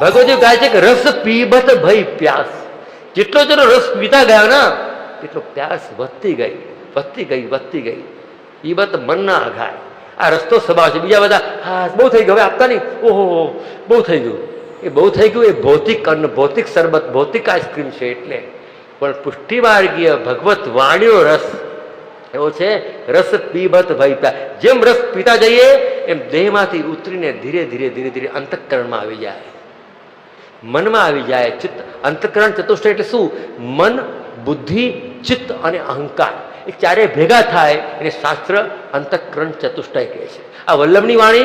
ભગવતી કહે છે કે રસ પીબત ભય પ્યાસ. જેટલો જેટલો રસ પીતા ગયા ને, એટલો પ્યાસ વધતી ગઈ વધતી ગઈ વધતી ગઈ. પીબત મન ના આઘાય આ રસ્તો સ્વભાવ છે. બીજા બધા, હા, બહુ થઈ ગયું, હવે આપતા નહીં. ઓહો, બહુ થઈ ગયું. એ બહુ થઈ ગયું, એ ભૌતિક અન્ન, ભૌતિક શરબત, ભૌતિક આઈસ્ક્રીમ છે એટલે. પણ પુષ્ટિમાર્ગીય ભગવત વાણીનો રસ, એવો છે, રસ પીબત ભય જેમ રસ પીતા જઈએ, એમ દેહમાંથી ઉતરીને ધીરે ધીરે ધીરે ધીરે અંતઃકરણમાં આવી જાય. મનમાં આવી જાય ચિત્ત. અંતઃકરણ ચતુષ્ટય એટલે શું? મન, બુદ્ધિ, ચિત્ત અને અહંકાર. એ ચારે ભેગા થાય એને શાસ્ત્ર અંતઃકરણ ચતુષ્ટય કહે છે. આ વલ્લભની વાણી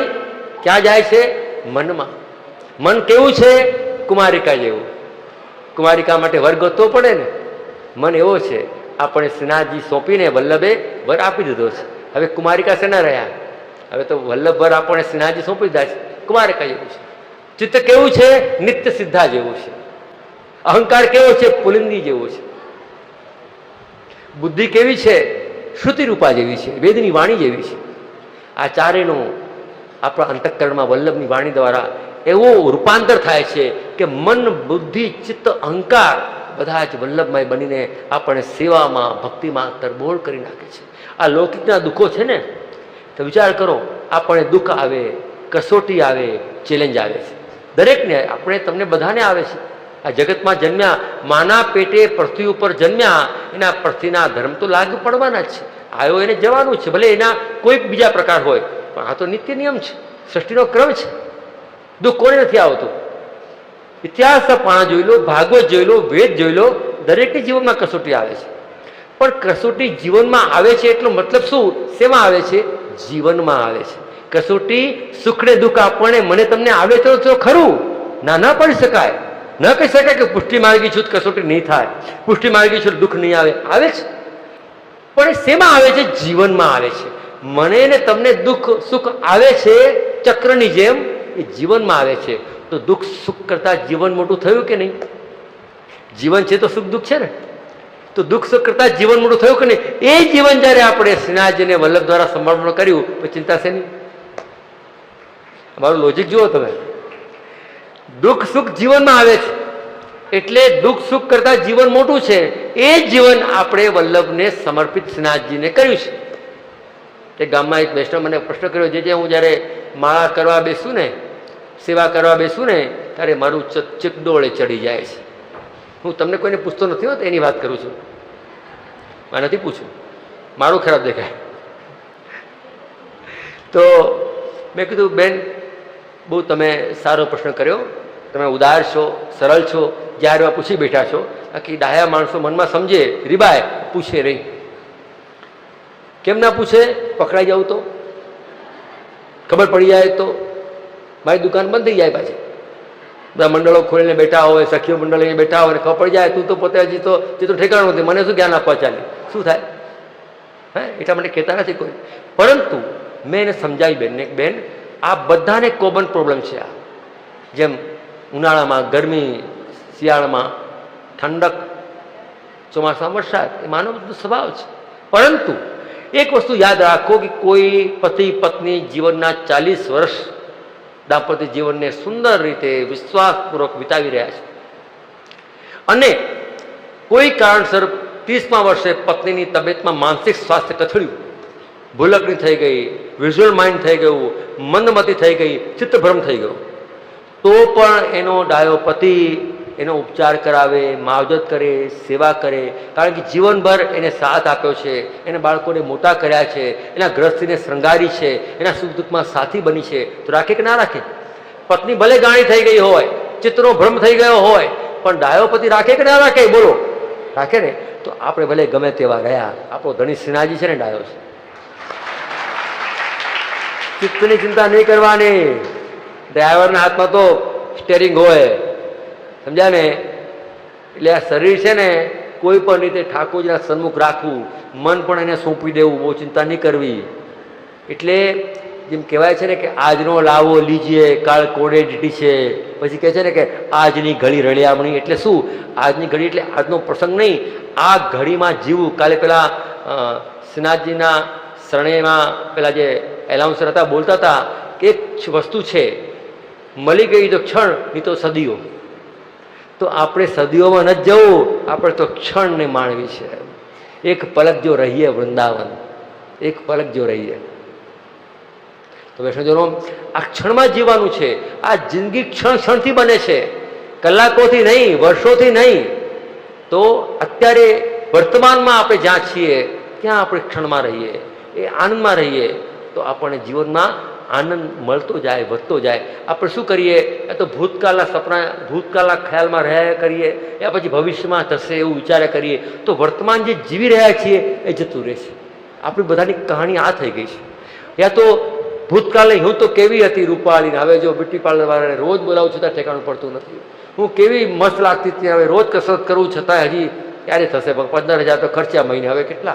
ક્યાં જાય છે? મનમાં. મન કેવું છે? કુમારિકા જેવું. કુમારિકા માટે વર ગોતવો પડે ને. મન એવો છે, આપણે સ્નાજી સોંપીને વલ્લભે વર આપી દીધો છે. હવે કુમારિકા શેના રહ્યા. હવે તો વલ્લભ વર આપણને સ્નાજી સોંપી દીધા છે. કુમારિકા જેવું છે. ચિત્ત કેવું છે? નિત્ય સિદ્ધા જેવું છે. અહંકાર કેવો છે? પુલિંદી જેવો છે. બુદ્ધિ કેવી છે? શ્રુતિ રૂપા જેવી છે. વેદની વાણી જેવી છે. આ ચારેનું આપણા અંતઃકરણમાં વલ્લભની વાણી દ્વારા એવું રૂપાંતર થાય છે કે મન, બુદ્ધિ, ચિત્ત, અહંકાર બધા જ વલ્લભમય બનીને આપણને સેવામાં, ભક્તિમાં તરબોળ કરી નાખે છે. આ લૌકિકના દુઃખો છે ને? તો વિચાર કરો, આપણને દુઃખ આવે, કસોટી આવે, ચેલેન્જ આવે છે. દરેકને, આપણે તમને બધાને આવે છે. આ જગતમાં જન્મ્યા, માના પેટે પૃથ્વી ઉપર જન્મ્યા, એના પૃથ્વીના ધર્મ તો લાગુ પડવાના જ છે. આવ્યો એને જવાનું છે, ભલે એના કોઈક બીજા પ્રકાર હોય, પણ આ તો નિત્ય નિયમ છે, સૃષ્ટિનો ક્રમ છે. દુઃખ કોને નથી આવતું? ઇતિહાસ પાણા જોઈ લો, ભાગવત જોઈ લો, વેદ જોઈ લો દરેકની જીવનમાં કસોટી આવે છે. પણ કસોટી જીવનમાં આવે છે એટલો મતલબ શું? શેમાં આવે છે? જીવનમાં આવે છે. કસોટી સુખડે દુઃખ આપણે મને તમને આવે તો ખરું. ના ના પડી શકાય. ન કહી શકાય કે પુષ્ટિ માર્ગી છું કસોટી નહીં થાય. પુષ્ટિ માર્ગી છું દુઃખ નહીં આવે. આવે છે પણ શેમાં આવે છે? જીવનમાં આવે છે. મને ને તમને દુઃખ સુખ આવે છે ચક્રની જેમ? એ જીવનમાં આવે છે. તો દુઃખ સુખ કરતા જીવન મોટું થયું કે નહીં? જીવન છે તો સુખ દુઃખ છે ને? તો દુઃખ સુખ કરતા જીવન મોટું થયું કે નહીં? એ જીવન જ્યારે આપણે શ્રીનાથજીને વલ્લભ દ્વારા સંભાળવાનું કર્યું તો ચિંતા છે નહીં મારું લોજિક જુઓ તમે. દુઃખ સુખ જીવનમાં આવે છે. એટલે દુઃખ સુખ કરતા જીવન મોટું છે. એ જીવન આપણે વલ્લભને સમર્પિત શ્રીનાથજીને કર્યું છે. તે ગામમાં એક વૈષ્ણવ મને પ્રશ્ન કર્યો, જે જે હું જ્યારે માળા કરવા બેસું ને, સેવા કરવા બેસું ને, ત્યારે મારું ચિકડોળે ચડી જાય છે. હું તમને કોઈને પૂછતો નથી હોત, એની વાત કરું છું. મારે નથી પૂછું મારું ખરાબ દેખાય. તો મેં કીધું, બેન બહુ તમે સારો પ્રશ્ન કર્યો. તમે ઉદાર છો, સરળ છો જ્યારે પૂછી બેઠા છો. બાકી ડાયા માણસો મનમાં સમજે, રીબાય, પૂછે રહી કેમ ના પૂછે? પકડાઈ જાવ તો? ખબર પડી જાય તો? મારી દુકાન બંધ થઈ જાય પાછી. બધા મંડળો ખોલીને બેઠા હોય, સખીઓ મંડળ લઈને બેઠા હોય ખબર પડી જાય તું તો પોતે હજી તો તે તો ઠેકાણું નથી. મને શું જ્ઞાન આપવા ચાલે? શું થાય? હે? એટલા માટે કહેતા નથી કોઈ. પરંતુ મેં એને સમજાવી બેનને ને બેન આ બધાને કોમન પ્રોબ્લેમ છે આ. જેમ ઉનાળામાં, ગરમી, શિયાળામાં, ઠંડક, ચોમાસામાં વરસાદ, એ માનવ સ્વભાવ છે. પરંતુ એક વસ્તુ યાદ રાખો કે કોઈ પતિ, પત્ની જીવનના ચાલીસ વર્ષ દાંપત્ય જીવનને સુંદર રીતે વિશ્વાસપૂર્વક વિતાવી રહ્યા છે. અને કોઈ કારણસર ત્રીસમા વર્ષે પત્નીની તબિયતમાં માનસિક સ્વાસ્થ્ય કથળ્યું. ભૂલકણી થઈ ગઈ વિઝ્યુઅલ માઇન્ડ થઈ ગયું, મંદમતી થઈ ગઈ, ચિત્તભ્રમ થઈ ગયો. તો પણ એનો ડાયો પતિ એનો ઉપચાર કરાવે, માવજત કરે, સેવા કરે, કારણ કે જીવનભર એને સાથ આપ્યો છે, એને બાળકોને મોટા કર્યા છે, એના ગ્રસ્તીને શૃંગારી છે, એના સુખ દુઃખમાં સાથી બની છે, તો રાખે કે ના રાખે? પત્ની ભલે ગાણી થઈ ગઈ હોય, ચિત્તનો ભ્રમ થઈ ગયો હોય, પણ ડાયો પતિ રાખે કે ના રાખે? બોલો. રાખે ને? તો આપણે ભલે ગમે તેવા રહ્યા. આપણો ધણી સિનાજી છે ને, ડાયો છે. ચિત્તની ચિંતા નહીં કરવાની. ડ્રાઈવરના હાથમાં તો સ્ટેરિંગ હોય. સમજ્યા ને? એટલે આ શરીર છે ને, કોઈ પણ રીતે ઠાકોરજીના સન્મુખ રાખવું, મન પણ એને સોંપી દેવું, બહુ ચિંતા નહીં કરવી. એટલે જેમ કહેવાય છે ને કે આજનો લાવો લીજીએ, કાળ કોડે છે પછી કહે છે ને કે આજની ઘડી રળિયામણી. એટલે શું? આજની ઘડી એટલે આજનો પ્રસંગ નહીં. આ ઘડીમાં જીવવું કાલે પેલા શ્રીનાથજીના શરણેમાં પેલા જે એલાઉન્સર હતા, બોલતા હતા કે એક વસ્તુ છે, મળી ગઈ તો ક્ષણ, નહીં તો સદીઓ. તો આપણે સદીઓમાં ન જવું, આપણે તો ક્ષણને માણવી છે. એક પલક જો રહીએ વૃંદાવન, એક પલક જો રહીએ. તો વૈષ્ણવજનો, આ ક્ષણમાં જીવવાનું છે. આ જિંદગી ક્ષણ ક્ષણથી બને છે. કલાકોથી નહીં, વર્ષોથી નહીં. તો અત્યારે વર્તમાનમાં આપણે જ્યાં છીએ, ત્યાં આપણે ક્ષણમાં રહીએ. એ આનંદમાં રહીએ, તો આપણને જીવનમાં આનંદ મળતો જાય, વધતો જાય. આપણે શું કરીએ? એ તો ભૂતકાળના સપના, ભૂતકાળના ખ્યાલમાં રહ્યા કરીએ, યા પછી ભવિષ્યમાં થશે એવું વિચાર્યા કરીએ, તો વર્તમાન જે જીવી રહ્યા છીએ એ જતું રહેશે. આપણી બધાની કહાણી આ થઈ ગઈ છે. યા તો ભૂતકાળે હું તો કેવી હતી રૂપાળીને? હવે જો બ્યુટી પાર્લરવાળાને રોજ બોલાવું છતાં ઠેકાણું પડતું નથી. હું કેવી મસ્ત લાગતી હતી, હવે રોજ કસરત કરું છતાં હજી ક્યારે થશે? પંદર હજાર તો ખર્ચ્યા મહિને, હવે કેટલા?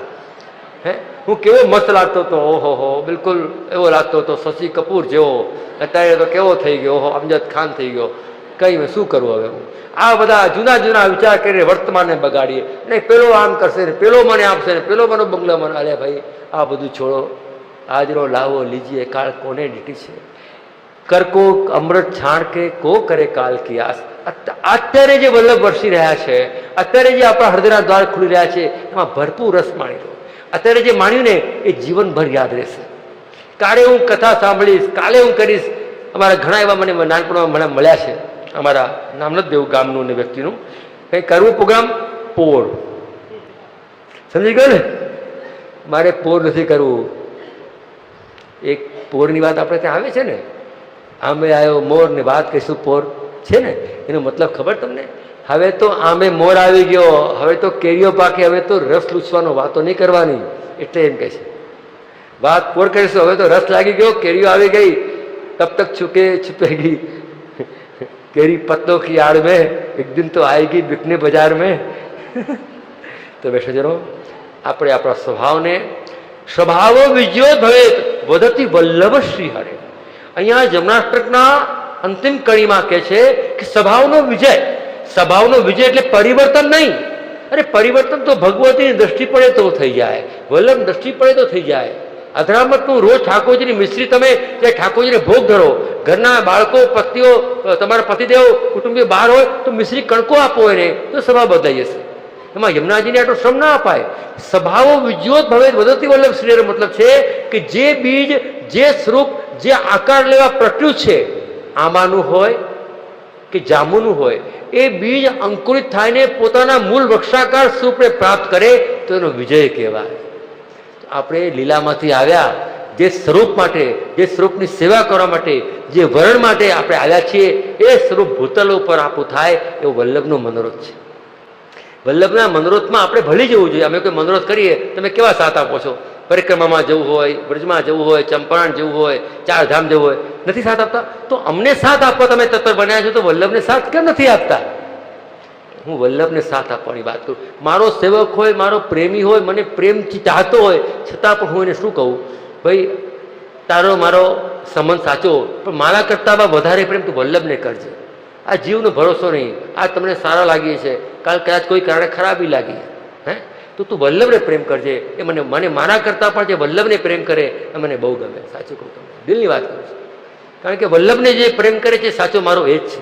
હે? હું કેવો મસ્ત લાગતો હતો, ઓહો હો, બિલકુલ એવો લાગતો હતો, શશી કપૂર જેવો. અત્યારે તો કેવો થઈ ગયો, ઓહો, અમજદ ખાન થઈ ગયો. કઈ શું કરવું હવે હું? આ બધા જૂના જૂના વિચાર કરીને વર્તમાનને બગાડીએ. ને પેલો આમ કરશે ને, પેલો મને આપશે ને, પેલો મને બંગલો મને અરે ભાઈ, આ બધું છોડો. આજરો લાવો, લીજીએ, કાળ કોને ડીટી છે કરકો અમૃત છાણ કે કો કરે કાલ કી આસ? અત્યારે જે વલ્લભ વરસી રહ્યા છે, અત્યારે જે આપણા હૃદયના દ્વાર ખુલી રહ્યા છે, એમાં ભરપૂર રસ માણી લો. અત્યારે જે માણ્યું ને, એ જીવનભર યાદ રહેશે. કાલે હું કથા સાંભળીશ, કાલે હું કરીશ, અમારા ઘણા એવા મને નાનપણમાં મને મળ્યા છે. અમારા નામ નથી દેવું ગામનું ને વ્યક્તિનું. કંઈ કરવું પ્રોગ્રામ? પોર. સમજી ગયો ને? મારે પોર નથી કરવું. એક પોરની વાત આપણે ત્યાં આવે છે ને? આમે આવ્યો મોર ને વાત કહીશું પોર. છે ને? એનો મતલબ ખબર તમને? હવે તો આમે મોર આવી ગયો, હવે તો કેરીઓ પાકે, હવે તો રસ લૂછવાનો વાતો નહીં કરવાની. એટલે એમ કહે છે. વાત પોર કરીશું હવે તો રસ લાગી ગયો, કેરીઓ આવી ગઈ તબ તક છૂકે છુકે છુપેગી કેરી પત્તો કી મેં, એક દિન તો આવેગી બીકને બજાર મેં. તો બેઠો બેસજનો આપણે આપણા સ્વભાવને, સ્વભાવો બીજો ભવે વધતી વલ્લભ શ્રી હરે. અહીંયા જમનાષ્ટકના અંતિમ કડીમાં કહે છે કે સ્વભાવનો વિજય સ્વભાવનો વિજય એટલે પરિવર્તન નહીં. અરે, પરિવર્તન તો ભગવતીની દ્રષ્ટિ પડે તો થઈ જાય. વલ્લભ દ્રષ્ટિ પડે તો થઈ જાય. અધરામતનું રોજ ઠાકોરજીની મિશ્રી તમે જે ઠાકોરજીને ભોગ ધરો. ઘરના બાળકો, પતિઓ તમારા પતિદેવ, કુટુંબીઓ બહાર હોય તો મિશ્રી કણકો આપો એને, તો સ્વભાવ બદલાઈ જશે. એમાં યમુનાજીને આટલો શ્રમ ના અપાય. સ્વભાવો વિજ્યોત ભવે વધતી વલ્લભ શ્રીનો મતલબ છે કે જે બીજ, જે સ્વરૂપ, જે આકાર લેવા પ્રટ્યું છે, આમાનું હોય કે જાંબુનું હોય એ બીજ અંકુરિત થાયને પોતાના મૂળ વૃક્ષાકાર સ્વરૂપને પ્રાપ્ત કરે તો એનો વિજય કહેવાય. આપણે લીલામાંથી આવ્યા જે સ્વરૂપ માટે, જે સ્વરૂપની સેવા કરવા માટે, જે વર્ણ માટે આપણે આવ્યા છીએ, એ સ્વરૂપ ભૂતલ ઉપર આપું થાય એવો વલ્લભનો મનોરથ છે. વલ્લભના મનોરથમાં આપણે ભળી જવું જોઈએ. અમે કોઈ મનોરથ કરીએ, તમે કેવા સાથ આપો છો? પરિક્રમામાં જવું હોય, બ્રજમાં જવું હોય, ચંપારણ જવું હોય, ચારધામ જવું હોય નથી સાથ આપતા? તો અમને સાથ આપવા તમે તત્પર બન્યા છો તો વલ્લભને સાથ કેમ નથી આપતા? હું વલ્લભને સાથ આપવાની વાત કરું. મારો સેવક હોય, મારો પ્રેમી હોય, મને પ્રેમથી ચાહતો હોય, છતાં પણ હું એને શું કહું? ભાઈ, તારો મારો સંબંધ સાચો પણ મારા કરતાં વધારે પ્રેમ તું વલ્લભને કરજે. આ જીવનો ભરોસો નહીં. આ તમને સારા લાગીએ છે. કાલ કદાચ કોઈ કારણે ખરાબી લાગી. હે? તો તું વલ્લભને પ્રેમ કરજે. એ મને મને મારા કરતાં પણ જે વલ્લભને પ્રેમ કરે, એ મને બહુ ગમે. સાચું કહું તમને દિલની વાત કરું છું. કારણ કે વલ્લભને જે પ્રેમ કરે છે સાચો મારો એ જ છે.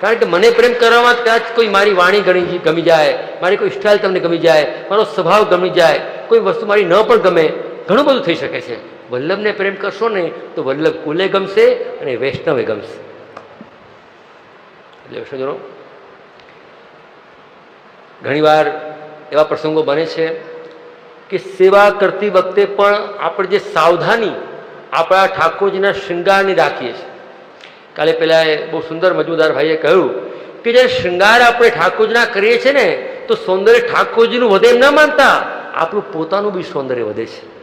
કારણ કે મને પ્રેમ કરવામાં ત્યાં જ કોઈ મારી વાણી ગણી ગમી જાય, મારી કોઈ સ્ટાઇલ તમને ગમી જાય, મારો સ્વભાવ ગમી જાય, કોઈ વસ્તુ મારી ન પણ ગમે, ઘણું બધું થઈ શકે છે. વલ્લભને પ્રેમ કરશો ને તો વલ્લભ કુલે ગમશે અને વૈષ્ણવે ગમશે. એટલે વૈષ્ણવજનો ઘણીવાર એવા પ્રસંગો બને છે કે સેવા કરતી વખતે પણ આપણે જે સાવધાની આપણા ઠાકોરજીના શૃંગારની રાખીએ છીએ. કાલે પેલા બહુ સુંદર મજુદાર ભાઈએ કહ્યું કે જ્યારે શૃંગાર આપણે ઠાકોરજીના કરીએ છીએ ને, તો સૌંદર્ય ઠાકોરજીનું વધે ના માનતા. આપણું પોતાનું બી સૌંદર્ય વધે છે.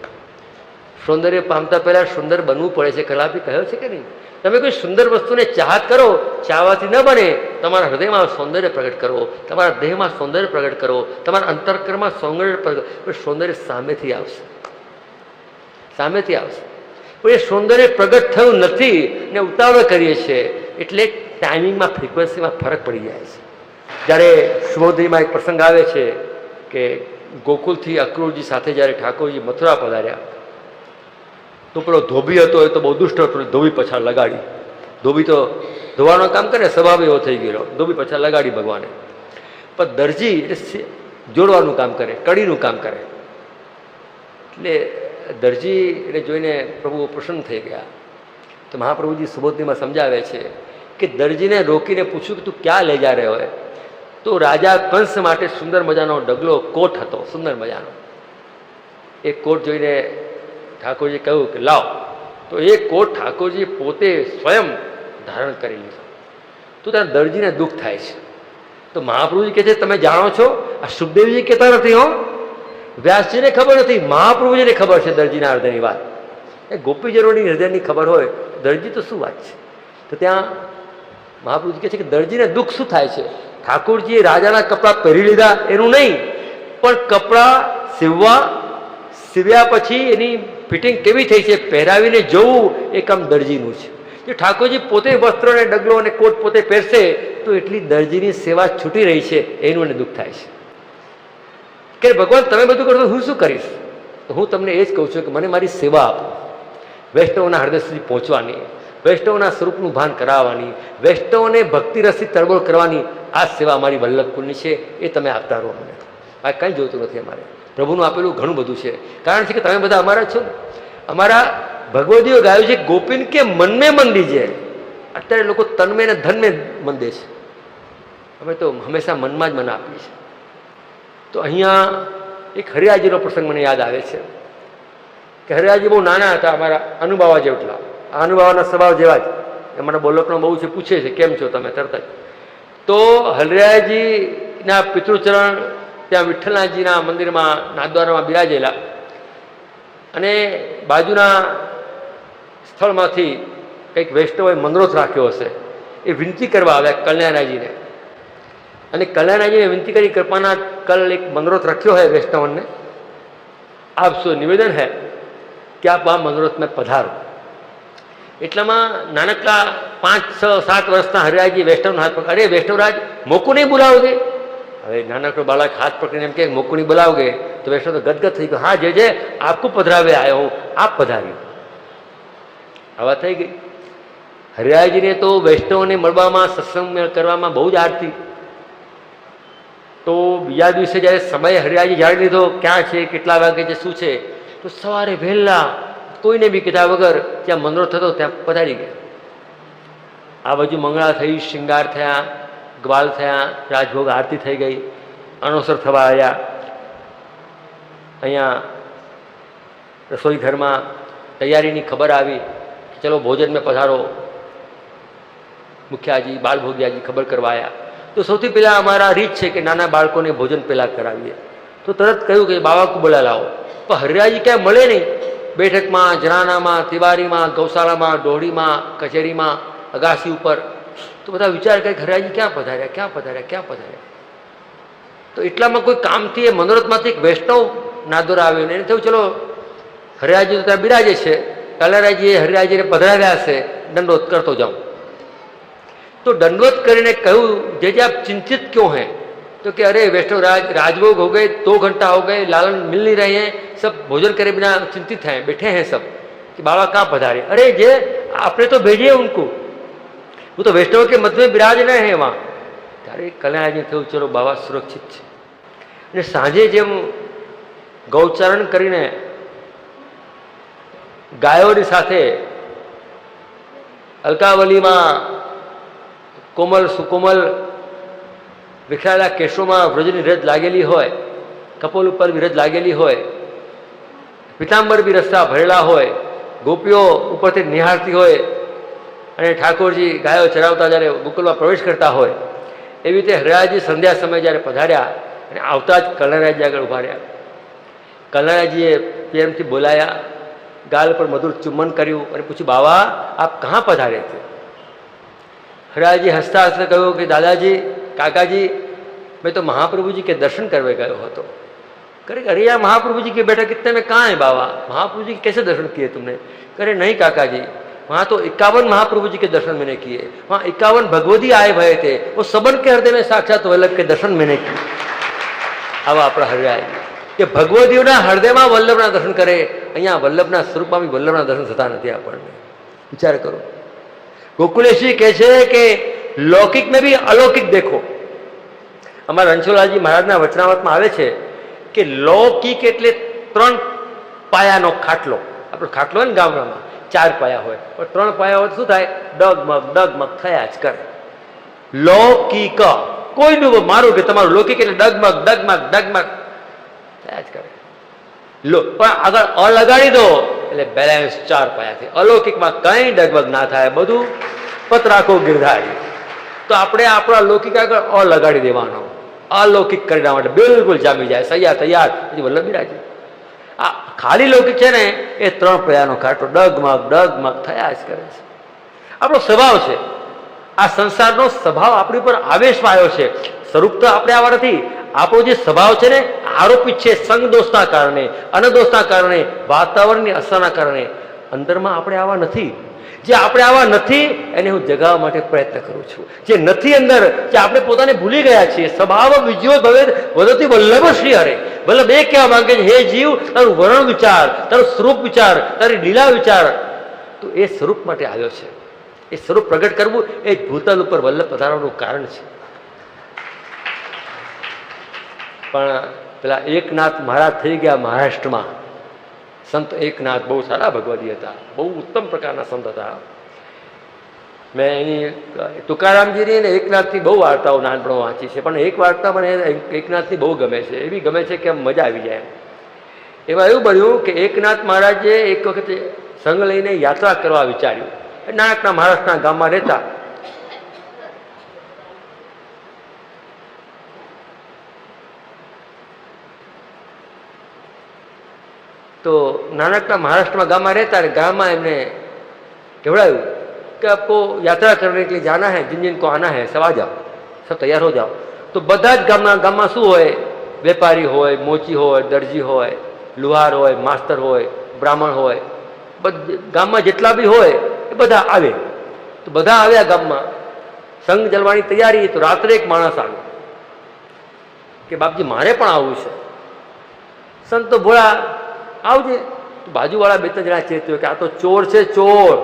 સૌંદર્ય પામતા પહેલાં સુંદર બનવું પડે છે. કલાપી કહ્યો છે કે નહીં? તમે કોઈ સુંદર વસ્તુને ચાહત કરો ચાહવાથી ન બને, તમારા હૃદયમાં સૌંદર્ય પ્રગટ કરો, તમારા દેહમાં સૌંદર્ય પ્રગટ કરો, તમારા અંતરકરમાં સૌંદર્ય પ્રગટ સૌંદર્ય સામેથી આવશે. સામેથી આવશે. પણ એ સૌંદર્ય પ્રગટ થયું નથી ને ઉતાવળ કરીએ છીએ, એટલે ટાઈમિંગમાં ફ્રિકવન્સીમાં ફરક પડી જાય છે. જ્યારે સુમોદરીમાં એક પ્રસંગ આવે છે કે ગોકુલથી અક્રૂરજી સાથે જ્યારે ઠાકોરજી મથુરા પધાર્યા, તો પેલો ધોબી હતો, એ તો બહુ દુષ્ટ હતો ધોબી પછાડ લગાડી. ધોબી તો ધોવાનું કામ કરે, સ્વભાવ એવો થઈ ગયેલો. ધોબી પાછા લગાડી ભગવાને. પણ દરજી, એટલે જોડવાનું કામ કરે, કડીનું કામ કરે. એટલે દરજી એને જોઈને પ્રભુ પ્રસન્ન થઈ ગયા. તો મહાપ્રભુજી સુબોધનીમાં સમજાવે છે કે દરજીને રોકીને પૂછ્યું કે તું ક્યાં લઈ જા રહ્યો હોય તો રાજા કંસ માટે સુંદર મજાનો ડગલો કોટ હતો, સુંદર મજાનો. એ કોટ જોઈને ઠાકોરજી કહ્યું કે લાવ. તો એ કોટ ઠાકોરજી પોતે સ્વયં ધારણ કરી લીધો. તો ત્યાં દરજીને દુઃખ થાય છે. તો મહાપ્રભુજી કહે છે, તમે જાણો છો? આ સુખદેવજી કહેતા નથી હો? વ્યાસજીને ખબર નથી, મહાપ્રભુજીને ખબર છે દરજીના હૃદયની વાત. એ ગોપીજનોની હૃદયની ખબર હોય, દરજી તો શું વાત છે? તો ત્યાં મહાપ્રભુજી કહે છે કે દરજીને દુઃખ શું થાય છે? ઠાકોરજીએ રાજાના કપડાં પહેરી લીધા, એનું નહીં, પણ કપડાં સીવવા, સીવ્યા પછી એની ફિટિંગ કેવી થઈ છે, પહેરાવીને જોવું, એ કામ દરજીનું છે. જો ઠાકોરજી પોતે વસ્ત્ર અને ડગલો અને કોટ પોતે પહેરશે, તો એટલી દરજીની સેવા છૂટી રહી છે, એનું એને દુઃખ થાય છે. કે ભગવાન, તમે બધું કરશો હું શું કરીશ? તો હું તમને એ જ કહું છું કે મને મારી સેવા આપો. વૈષ્ણવના હૃદય સુધી પહોંચવાની, વૈષ્ણવના સ્વરૂપનું ભાન કરાવવાની, વૈષ્ણવને ભક્તિ રસથી તરબોળ કરવાની આ સેવા અમારી વલ્લભકુલની છે, એ તમે આપતા રહો મને આ કંઈ જોતું નથી અમારે. પ્રભુનું આપેલું ઘણું બધું છે. કારણ છે કે તમે બધા અમારા છો ને. અમારા ભગવદીઓ ગાયું છે, ગોપીન કે મનમે મંદી છે. અત્યારે લોકો તનમે ને ધનમે મંદે છે. અમે તો હંમેશા મનમાં જ મન આપીએ છીએ. તો અહીંયા એક હરિયાજીનો પ્રસંગ મને યાદ આવે છે કે હરિયાજી બહુ નાના હતા, અમારા અનુભાવા જેટલા. આ અનુભાવાના સ્વભાવ જેવા જ. મને બોલકનો બહુ છે, પૂછે છે, કેમ છો તમે? તરત જ. તો હરિયાજીના પિતૃચરણ ત્યાં વિઠ્ઠલનાથજીના મંદિરમાં નાદવારામાં બિરાજેલા અને બાજુના સ્થળમાંથી કંઈક વૈષ્ણવે મંદરોથ રાખ્યો હશે. એ વિનંતી કરવા આવ્યા કલ્યાણાજીને. અને કલ્યાણાજીને વિનંતી કરી કૃપાના કલ એક મંગરોત રખ્યો હૈ વૈષ્ણવને આપસો નિવેદન હૈ કે આપ આ મંગરોતને પધારો. એટલામાં નાનકડા પાંચ, છ, સાત વર્ષના હરિયાજી વૈષ્ણવના હાથ પકડ. અરે વૈષ્ણવરાજ, મોકું નહીં બોલાવજે. હવે નાનકડો બાળક હાથ પકડીને એમ કે મોકુણી બોલાવગે તો વૈષ્ણવ તો ગદગદ થઈ ગયો, હા, જે જે, આપકો પધરાવે આવ્યો હું, આપ પધાર્યું. આવા થઈ ગઈ. હરિરાજીને તો વૈષ્ણવને મળવામાં, સત્સંગ કરવામાં બહુ જ આરતી તો બીજા દિવસે જ્યારે સમય હરિયાજી જાણી લીધો ક્યાં છે, કેટલા વાગે છે, શું છે, તો સવારે વહેલા કોઈને બી કીધા વગર ત્યાં મંદરો થતો, ત્યાં પધારી ગયા. આ બાજુ મંગળા થઈ, શિંગાર થયા, ગ્વાલ થયા, રાજભોગ આરતી થઈ ગઈ, અણોસર થવા આવ્યા. અહીંયા રસોઈ ઘરમાં તૈયારીની ખબર આવી કે ચલો ભોજન મેં પધારો. મુખ્યાજી, બાલભોગિયાજી ખબર કરવા આવ્યા. તો સૌથી પહેલાં અમારા રીત છે કે નાના બાળકોને ભોજન પહેલાં કરાવીએ. તો તરત કહ્યું કે બાવાકુ બોલા લાવો. પણ હરિયાજી ક્યાંય મળે નહીં. બેઠકમાં જરાનામાં તિવારીમાં, ગૌશાળામાં ડોહડીમાં કચેરીમાં, અગાસી ઉપર. તો બધા વિચાર કરે હરિયાજી ક્યાં પધાર્યા ક્યાં પધાર્યા ક્યાં પધાર્યા? તો એટલામાં કોઈ કામથી એ મનોરથમાંથી એક વૈષ્ણવ નાદોર આવ્યો ને એને થયું, ચલો હરિયાજી તો ત્યાં બિરાજે છે. કલરાજી એ હરિયાજીને પધરાવ્યા હશે. દંડોત કરતો જાઉં. तो दंडवत करने कहूँ जैसे आप चिंतित क्यों हैं तो कि अरे वैष्णव राज राजभोग हो गए दो घंटा हो गए लालन मिल नहीं रहे हैं सब भोजन करे बिना चिंतित हैं बैठे हैं सब कि बाबा कहाँ पधारे अरे जे आपने तो भेजे उनको वो तो वैष्णव के मध्य में विराज रहे हैं वहाँ ત્યારે કલ્યાણજી થયું ચલો બાબા સુરક્ષિત છે અને સાંજે જેમ ગૌચરણ કરીને ગાયોની સાથે અલકાવલીમાં કોમલ સુકોમલ વિખરાયેલા કેશોમાં વ્રજની રજ લાગેલી હોય, કપોલ ઉપર બી રજ લાગેલી હોય, પિતાંબર બી રસ્તા ભરેલા હોય, ગોપીઓ ઉપરથી નિહાળતી હોય અને ઠાકોરજી ગાયો ચરાવતા જ્યારે ગોકુલમાં પ્રવેશ કરતા હોય, એવી રીતે હરિરાજી સંધ્યા સમયે જ્યારે પધાર્યા અને આવતા જ કલ્યાણરાજી આગળ ઊભા રહ્યા. કલ્યાણરાજીએ પ્રેમથી બોલાયા, ગાલ પર મધુર ચુંબન કર્યું અને પૂછ્યું, બાવા, આપ કહાં પધારે થે હરિરાજી હસતા હસતા કહ્યું કે દાદાજી કાકાજી मैं तो महाप्रभु जी के दर्शन करने गए हो तो करे अरे यार महाप्रभु जी के बेटा कितने में कहाँ है बाबा महाप्रभु जी के कैसे दर्शन किए तुमने करे नहीं काका जी वहाँ तो इक्यावन महाप्रभु जी के दर्शन मैंने किए वहाँ इक्यावन भगवती आए भय थे वो सबन के हृदय में साक्षात वल्लभ के दर्शन मैंने किए આવા આપણા હરિરાય કે ભગવતીઓના હૃદયમાં વલ્લભના દર્શન કરે અહીંયા વલ્લભના સ્વરૂપમાં બી વલ્લભના દર્શન થતા નથી આપણને વિચાર કરો ગોકુલેશજી કહે છે કે લૌકિક ને બી અલૌકિક દેખો. અમારા રણછોડલાલજી મહારાજના વચનાવતમાં આવે છે કે લૌકિક એટલે ત્રણ પાયાનો ખાટલો. આપણો ખાટલો હોય ને ગામડામાં, ચાર પાયા હોય. પણ ત્રણ પાયા હોય શું થાય? ડગમગ ડગમગ થયા જ કરે. લૌકિક. કોઈનું મારું કે તમારું લૌકિક એટલે ડગમગ ડગમગ ડગમગ. થયા જ કરે. લો, પણ આગળ અ લગાડી દો. એટલે બેલેન્સ ચાર પાયાથી. અલૌકિકમાં કંઈ ડગમગ ના થાય, બધું પતરાકો ગીરધારી. તો આપણે આપણા લૌકિક આગળ અ લગાડી દેવાનો. અલૌકિક કરી માટે બિલકુલ જામી જાય. સૈયા તૈયાર. પછી વલ્લભ બિરાજી આ ખાલી લૌકિક છે ને, એ ત્રણ પ્રયાનો ખાટો ડગમગ ડગમગ થયા જ કરે છે. આપણો સ્વભાવ છે. આ સંસારનો સ્વભાવ આપણી ઉપર આવેશમાં આવ્યો છે. સ્વરૂપ તો આપણે આવા નથી. આપણો જે સ્વભાવ છે ને આરોપિત છે સંગ દોષના કારણે, અનદોષના કારણે, વાતાવરણની અસરના કારણે. અંદરમાં આપણે આવા નથી. જે આપણે આવા નથી, એને હું જગાવવા માટે પ્રયત્ન કરું છું. જે નથી અંદર, જે આપણે પોતાને ભૂલી ગયા છીએ. સ્વભાવ વિજયો ભવે વધતી વલ્લભ શ્રી હરે. વલ્લભ એ કહેવા માંગે છે, હે જીવ, તારું વર્ણ વિચાર, તારું સ્વરૂપ વિચાર, તારી લીલા વિચાર. તો એ સ્વરૂપ માટે આવ્યો છે. એ સ્વરૂપ પ્રગટ કરવું એ ભૂતલ ઉપર વલ્લભ પધારવાનું કારણ છે. પણ પેલા એકનાથ મહારાજ થઈ ગયા મહારાષ્ટ્રમાં. સંત એકનાથ બહુ સારા ભગવદી હતા. બહુ ઉત્તમ પ્રકારના સંત હતા. મેં એની તુકારામજીની ને એકનાથની બહુ વાર્તાઓ નાનપણમાં વાંચી છે. પણ એક વાર્તા મને એકનાથની બહુ ગમે છે. એવી ગમે છે કે મજા આવી જાય એમાં એવું બન્યું કે એકનાથ મહારાજે એક વખતે સંઘ લઈને યાત્રા કરવા વિચાર્યું. નાનકના મહારાષ્ટ્રના ગામમાં રહેતા. તો નાનકના મહારાષ્ટ્રમાં ગામમાં રહેતા અને ગામમાં એમને કહેવડાયું કે આપકો યાત્રા કરવાને કે જાના હૈ, જિન જિન કો આના હૈ સવા જાઓ, સબ તૈયાર હો જાઓ. તો બધા જ ગામના ગામમાં શું હોય? વેપારી હોય, મોચી હોય, દરજી હોય, લુહાર હોય, માસ્તર હોય, બ્રાહ્મણ હોય. બધ, ગામમાં જેટલા બી હોય એ બધા આવે. તો બધા આવ્યા ગામમાં. સંઘ જલવાની તૈયારી, તો રાત્રે એક માણસ આવ્યો. કે બાપજી, મારે પણ આવવું છે. સંત ભોળા, આવજે. બાજુવાળા બે ત્રણ જણા ચેત્યો કે આ તો ચોર છે, ચોર.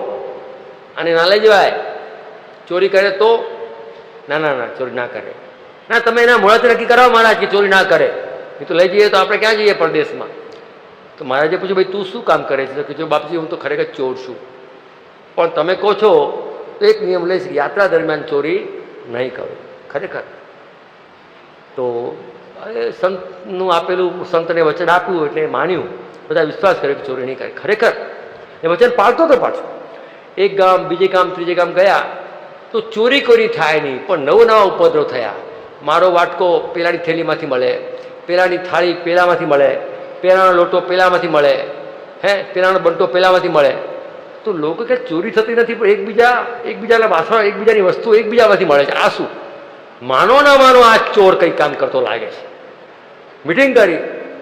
અને ના લઈ જવાય. ચોરી કરે તો? ના ના ના, ચોરી ના કરે. ના, તમે એના મોડાથી નક્કી કરાવો મહારાજ કે ચોરી ના કરે. એ તો લઈ જઈએ તો આપણે ક્યાં જઈએ પરદેશમાં? તો મહારાજે પૂછ્યું, ભાઈ, તું શું કામ કરે છે? કે જો બાપજી, હું તો ખરેખર ચોર છું. પણ તમે કહો છો તો એક નિયમ લઈશ યાત્રા દરમિયાન ચોરી નહીં કરો. ખરેખર. તો એ સંતનું આપેલું સંતને વચન આપ્યું એટલે માન્યું. બધા વિશ્વાસ કર્યો કે ચોરી નહીં કરે. ખરેખર. એ વચન પાળતો તો પાછો એક ગામ, બીજે ગામ, ત્રીજે ગામ ગયા, તો ચોરી કોરી થાય નહીં, પણ નવો નવા ઉપદ્રવ થયા. મારો વાટકો પેલાની થેલીમાંથી મળે, પેલાની થાળી પેલામાંથી મળે, પેલાનો લોટો પેલામાંથી મળે, હે, પેલાનો બંટો પેલામાંથી મળે. તો લોકો કે ચોરી થતી નથી, પણ એકબીજા, એકબીજાના વાસણ, એકબીજાની વસ્તુ એકબીજામાંથી મળે છે. આ શું? માનો ના માનો આ ચોર કંઈ કામ કરતો લાગે છે. મિટિંગ કરી,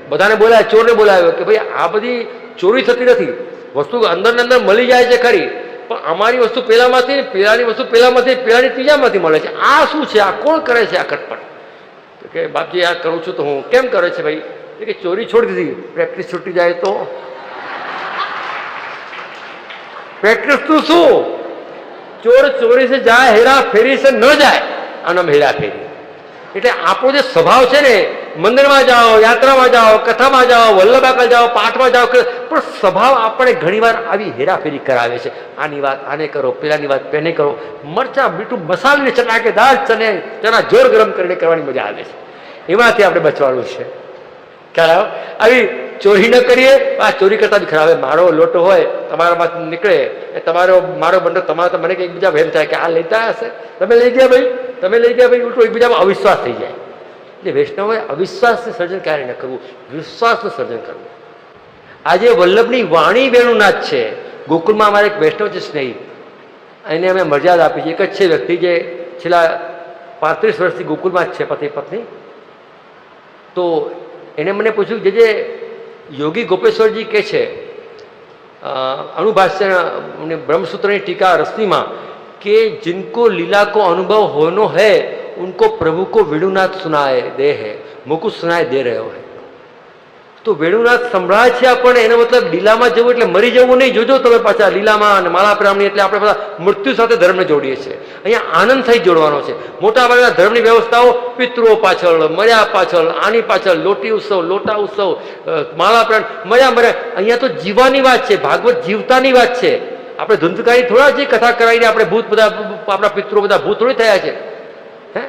બધાને બોલાય, ચોરને બોલાવ્યો કે ભાઈ આ બધી ચોરી થતી નથી. વસ્તુ અંદરને અંદર મળી જાય છે ખરી, પણ અમારી વસ્તુ પહેલાંમાંથી પેલાની વસ્તુ પહેલાંમાંથી પેલાની ત્રીજામાંથી મળે છે. આ શું છે? આ કોણ કરે છે આ ખટપટ? કે બાપજી, આ કરું છું તો હું કેમ કરે છે ભાઈ? કે ચોરી છોડી દીધી. પ્રેક્ટિસ છૂટી જાય તો પ્રેક્ટિસ તું શું? ચોર ચોરી છે જાય, હેરા ફેરી છે ન જાય. આનામ હેરા ફેરી. એટલે આપણો જે સ્વભાવ છે ને, મંદિરમાં જાઓ, યાત્રામાં જાઓ, કથામાં જાઓ, વલ્લભાકલ જાઓ, પાઠમાં જાઓ પણ સ્વભાવ આપણે ઘણીવાર આવી હેરાફેરી કરાવે છે. આની વાત આને કરો, પેલાની વાત પેને કરો. મરચા, મીઠું મસાલીને દાળ ચને ચના જોર ગરમ કરીને કરવાની મજા આવે છે. એમાંથી આપણે બચવાનું છે. ખ્યાલ આવી ચોરી ન કરીએ, આ ચોરી કરતા બી ખરાબ મારો લોટો હોય, તમારામાં નીકળે, એ તમારો, મારો બંડો તમારો તો મને એકબીજા એમ થાય કે આ લેતા હશે. તમે લઈ ગયા ભાઈ, તમે લઈ ગયા ભાઈ, ઉલટું એકબીજામાં અવિશ્વાસ થઈ જાય. એટલે વૈષ્ણવે અવિશ્વાસનું સર્જન ક્યારે ન કરવું? વિશ્વાસનું સર્જન કરવું. આજે વલ્લભની વાણી વેણુનાથ છે. ગોકુળમાં અમારે એક વૈષ્ણવ છે સ્નેહી. એને અમે મર્યાદા આપી છે. એક જ છે વ્યક્તિ જે છેલ્લા પાંત્રીસ વર્ષથી ગોકુળમાં જ છે પતિ પત્ની. તો એને મને પૂછ્યું, જે જે યોગી ગોપેશ્વરજી કે છે અ, અણુભાષ્ય અને બ્રહ્મસૂત્રની ટીકા રશ્મિમાં कि जिनको लीला को अनुभव होनो है उनको प्रभु को विणुनाथ सुनाए दे है मुकुट सुनाए दे रहे हो है તો વેણુનાથ સંભળાય છે પણ એનો મતલબ લીલામાં જવું એટલે મરી જવું નહીં. જોજો તમે પાછા લીલામાં અને માળા એટલે આપણે બધા મૃત્યુ સાથે ધર્મને જોડીએ છીએ. અહીંયા આનંદ થઈ જોડવાનો છે. મોટા ભાગના ધર્મની વ્યવસ્થાઓ પિતૃઓ પાછળ મર્યા પાછળ આની પાછળ લોટી ઉત્સવ લોટા ઉત્સવ અ, માળા પ્રાણ મર્યા મર્યા. અહીંયા તો જીવવાની વાત છે ભાગવત જીવતાની વાત છે. આપણે ધુંધકારી થોડા જે કથા કરાવીને આપણે ભૂત બધા આપણા પિતૃઓ બધા ભૂત થોડી થયા છે. હે?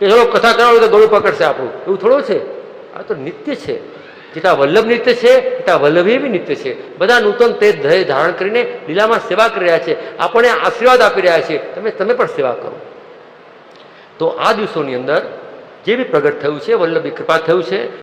કે ચલો કથા કરાવો તો ગળું પકડશે આપણું. એવું થોડું છે? આ તો નિત્ય છે. જેટલા વલ્લભ નિત્ય છે એટલા વલ્લભી બી નિત્ય છે. બધા નૂતન તે ધ્યેય ધારણ કરીને લીલામાં સેવા કરી રહ્યા છે. આપણને આશીર્વાદ આપી રહ્યા છે. તમે તમે પણ સેવા કરો. તો આ દિવસોની અંદર જે બી પ્રગટ થયું છે વલ્લભી કૃપા થયું છે